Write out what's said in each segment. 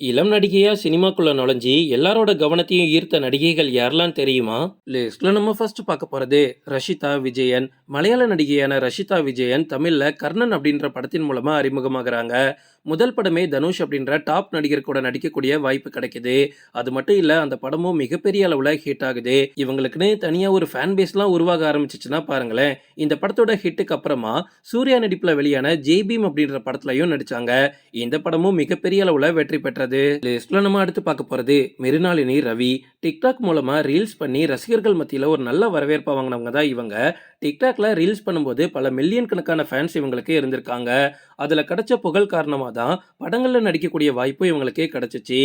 இளம் நடிகையா சினிமாக்குள்ள நுழைஞ்சி எல்லாரோட கவனத்தையும் ஈர்த்த நடிகைகள் யாரெல்லாம் தெரியுமா? லிஸ்ட்ல நம்ம ஃபர்ஸ்ட் பார்க்க போறது ரஷிதா விஜயன் மலையாள நடிகையான ரஷிதா விஜயன் தமிழில் கர்ணன் அப்படின்ற படத்தின் மூலமாக அறிமுகமாகறாங்க. முதல் படமே தனுஷ் அப்படின்ற டாப் நடிகர் கூட நடிக்கக்கூடிய வாய்ப்பு கிடைக்குது. அது மட்டும் இல்லை அந்த படமும் மிகப்பெரிய அளவில் ஹிட் ஆகுது. இவங்களுக்குன்னு தனியாக ஒரு ஃபேன் பேஸ்லாம் உருவாக ஆரம்பிச்சிச்சுன்னா பாருங்களேன். இந்த படத்தோட ஹிட்டுக்கு அப்புறமா சூர்யா நடிப்பில் வெளியான ஜெய்பீம் அப்படின்ற படத்துலையும் நடித்தாங்க இந்த படமும் மிகப்பெரிய அளவில் வெற்றி பெற்றது. லிஸ்ட்ல நம்ம அடுத்து பார்க்க போகிறது மெரினாலினி ரவி. டிக்டாக் மூலமாக ரீல்ஸ் பண்ணி ரசிகர்கள் மத்தியில் ஒரு நல்ல வரவேற்பை வாங்கினவங்க தான் இவங்க. டிக்டாக் டிக்டாக்ல ரீல்ஸ் பண்ணும்போது பல மில்லியன் கணக்கான ஃபேன்ஸ் இவங்களுக்கு இருந்திருக்காங்க. அதுல கிடைச்ச புகழ் காரணமாக தான் படங்கள்ல நடிக்கக்கூடிய வாய்ப்பு இவங்களுக்கே கிடைச்சிச்சு.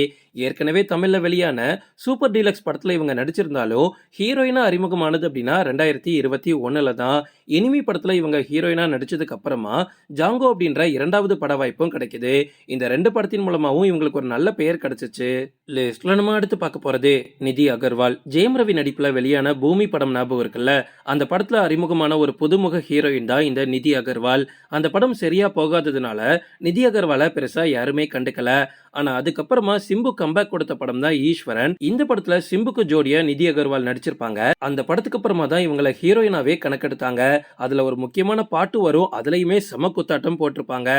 ஏற்கனவே தமிழ்ல வெளியான சூப்பர் டீலக்ஸ் படத்துல இவங்க நடிச்சிருந்தாலும் ஹீரோயினா அறிமுகமானது அப்படின்னா ரெண்டாயிரத்தி இருபத்தி ஒன்னுல தான். எனிமி படத்துல இவங்க ஹீரோயினா நடிச்சதுக்கு அப்புறமா ஜாங்கோ அப்படின்ற இரண்டாவது பட வாய்ப்பும் கிடைக்குது. இந்த ரெண்டு படத்தின் மூலமாவும் இவங்களுக்கு ஒரு நல்ல பெயர் கிடைச்சிச்சு. லிஸ்ட்ல நம்ம அடுத்து பார்க்க போறது நிதி அகர்வால். ஜெயம் ரவி நடிப்புல வெளியான பூமி படம் ஞாபகம் இருக்குல்ல? அந்த படத்துல அறிமுகமான ஒரு புதுமுக ஹீரோயின் தான் இந்த நிதி அகர்வால். அந்த படம் சரியா போகாததுனால நிதி அகர்வாலை பெருசா யாருமே கண்டுக்கல. ஆனா அதுக்கப்புறமா சிம்பு கம்பேக் கொடுத்த படம் தான் ஈஸ்வரன். இந்த படத்துல சிம்புக்கு ஜோடியா நிதி அகர்வால் நடிச்சிருப்பாங்க. அந்த படத்துக்கு அப்புறமா தான் இவங்களை ஹீரோயினாவே கணக்கெடுத்தாங்க. அதுல ஒரு முக்கியமான பாட்டு வரும். அதுலயுமே செம குத்தாட்டம் போட்டிருப்பாங்க.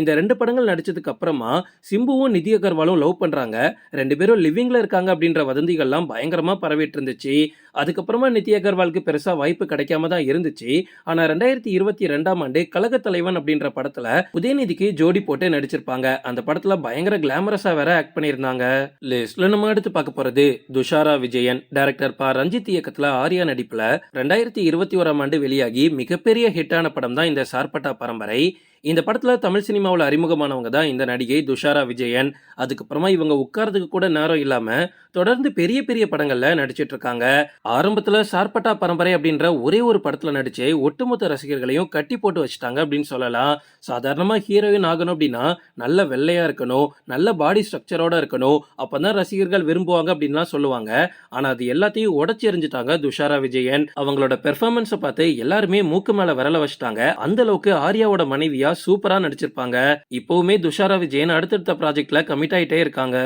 இந்த ரெண்டு படங்கள் நடிச்சதுக்கு அப்புறமா சிம்புவும் நிதி அகர்வாலும் லவ் பண்றாங்க. ரெண்டு பேரும் லிவிங்ல இருக்காங்க அப்படின்ற வதந்திகள்லாம் பயங்கரமா பரவிட்டு இருந்துச்சு. அதுக்கப்புறமா நிதி அகர்வாலுக்கு பெருசா வாய்ப்பு கிடைக்காம தான் இருந்துச்சு. ஆனா ரெண்டாயிரத்தி இருபத்தி ரெண்டாம் ஆண்டு கழக தலைவன் அப்படின்ற படத்துல உதயநிதிக்கு ஜோடி போட்டு நடிச்சிருப்பாங்க. அந்த படத்துல பயங்கர கிளாமரஸா வேற ஆக்ட் பண்ணியிருந்தாங்க. லிஸ்ட்ல நம்ம அடுத்து பார்க்க போறது துஷாரா விஜயன் டைரக்டர் ப ரஞ்சித் இயக்கத்துல ஆர்யா நடிப்புல ரெண்டாயிரத்தி இருபத்தி ஓராம் ஆண்டு வெளியாகி மிகப்பெரிய ஹிட்டான படம் தான் இந்த சார்பட்டா பரம்பரை. இந்த படத்தில் தமிழ் சினிமாவில் அறிமுகமானவங்க தான் இந்த நடிகை துஷாரா விஜயன். அதுக்கப்புறமா இவங்க உட்கார்றதுக்கு கூட நேரம் இல்லாமல் தொடர்ந்து பெரிய பெரிய படங்களில் நடிச்சிட்டு இருக்காங்க. ஆரம்பத்தில் சார்பட்டா பரம்பரை அப்படின்ற ஒரே ஒரு படத்தில் நடிச்சு ஒட்டுமொத்த ரசிகர்களையும் கட்டி போட்டு வச்சுட்டாங்க அப்படின்னு சொல்லலாம். சாதாரணமாக ஹீரோயின் ஆகணும் அப்படின்னா நல்ல வெள்ளையாக இருக்கணும் நல்ல பாடி ஸ்ட்ரக்சரோட இருக்கணும் அப்போ தான் ரசிகர்கள் விரும்புவாங்க அப்படின்லாம் சொல்லுவாங்க. ஆனால் அது எல்லாத்தையும் உடச்சி எறிஞ்சிட்டாங்க துஷாரா விஜயன். அவங்களோட பெர்ஃபார்மன்ஸை பார்த்து எல்லாருமே மூக்கு மேலே விரல வச்சுட்டாங்க. அந்த அளவுக்கு ஆர்யாவோட மனைவியா சூப்பரா நடிச்சிருப்பாங்க. இப்பவுமே துஷாரா விஜயன் அடுத்தடுத்த ப்ராஜெக்ட்ல கமிட் ஆயிட்டே இருக்காங்க.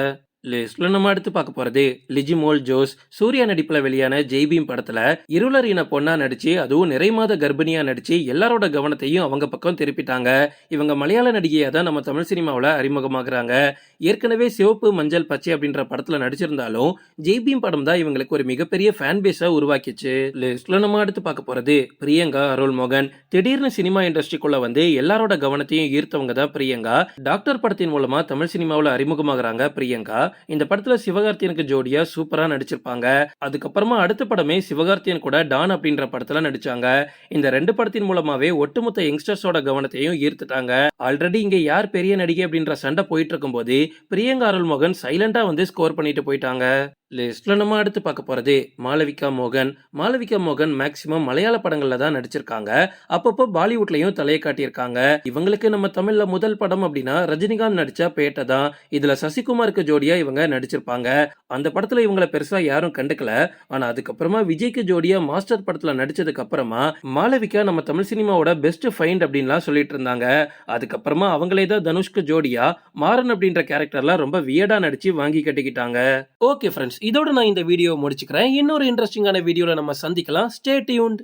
லிஸ்ட்ல நம்ம அடுத்து பார்க்க போறது லிஜிமோல் ஜோஸ். சூர்யா நடிப்புல வெளியான ஜெய்பீம் படத்துல இருளர் இன பொண்ணா நடிச்சு அதுவும் நிறைமாத கர்ப்பிணியா நடிச்சு எல்லாரோட கவனத்தையும் அவங்க பக்கம் திருப்பிட்டாங்க. இவங்க மலையாள நடிகையா தான் நம்ம தமிழ் சினிமாவில் அறிமுகமாகறாங்க. ஏற்கனவே சிவப்பு மஞ்சள் பச்சை அப்படின்ற படத்துல நடிச்சிருந்தாலும் ஜெய்பீம் படம் தான் இவங்களுக்கு ஒரு மிகப்பெரிய ஃபேன் பேஸா உருவாக்கிச்சு. லிஸ்ட்ல நம்ம அடுத்து பார்க்க போறது பிரியங்கா அருள் மோகன். திடீர்னு சினிமா இண்டஸ்ட்ரிக்குள்ள வந்து எல்லாரோட கவனத்தையும் ஈர்த்தவங்க தான் பிரியங்கா. டாக்டர் படத்தின் மூலமா தமிழ் சினிமாவில் அறிமுகமாகறாங்க பிரியங்கா. இந்த படத்துல சிவகார்த்தியனுக்கு ஜோடியா சூப்பரா நடிச்சிருப்பாங்க. அதுக்கப்புறமா அடுத்த படமே சிவகார்த்தியன் கூட டான் அப்படின்ற படத்துல நடிச்சாங்க. இந்த ரெண்டு படத்தின் மூலமாவே ஒட்டுமொத்த யங்ஸ்டர்ஸோட கவனத்தையும் ஈர்த்துட்டாங்க. ஆல்ரெடி இங்க யார் பெரிய நடிகை அப்படின்ற சண்டை போயிட்டு இருக்கும்போது பிரியங்கா அருள்மோகன் சைலண்டா வந்து ஸ்கோர் பண்ணிட்டு போயிட்டாங்க. லிஸ்ட்ல நம்ம அடுத்து பார்க்க போகிறது மாளவிகா மோகன். மாளவிகா மோகன் மேக்சிமம் மலையாள படங்களில் தான் நடிச்சிருக்காங்க. அப்பப்போ பாலிவுட்லையும் தலையை காட்டியிருக்காங்க. இவங்களுக்கு நம்ம தமிழில் முதல் படம் அப்படின்னா ரஜினிகாந்த் நடித்த பேட்டை தான். இதில் சசிகுமாருக்கு ஜோடியாக இவங்க நடிச்சிருப்பாங்க. அந்த படத்தில் இவங்களை பெருசாக யாரும் கண்டுக்கல. ஆனால் அதுக்கப்புறமா விஜய்க்கு ஜோடியாக மாஸ்டர் படத்தில் நடித்ததுக்கு அப்புறமா மாளவிகா நம்ம தமிழ் சினிமாவோட பெஸ்ட் ஃபைண்ட் அப்படின்லாம் சொல்லிட்டு இருந்தாங்க. அதுக்கப்புறமா அவங்களே தான் தனுஷ்க்கு ஜோடியாக மாறன் அப்படின்ற கேரக்டர்லாம் ரொம்ப வியடாக நடித்து வாங்கி கட்டிக்கிட்டாங்க. ஓகே ஃப்ரெண்ட்ஸ் இதோட நான் இந்த வீடியோ முடிச்சுக்கிறேன். இன்னொரு இன்ட்ரெஸ்டிங்கான வீடியோவில் நம்ம சந்திக்கலாம். Stay tuned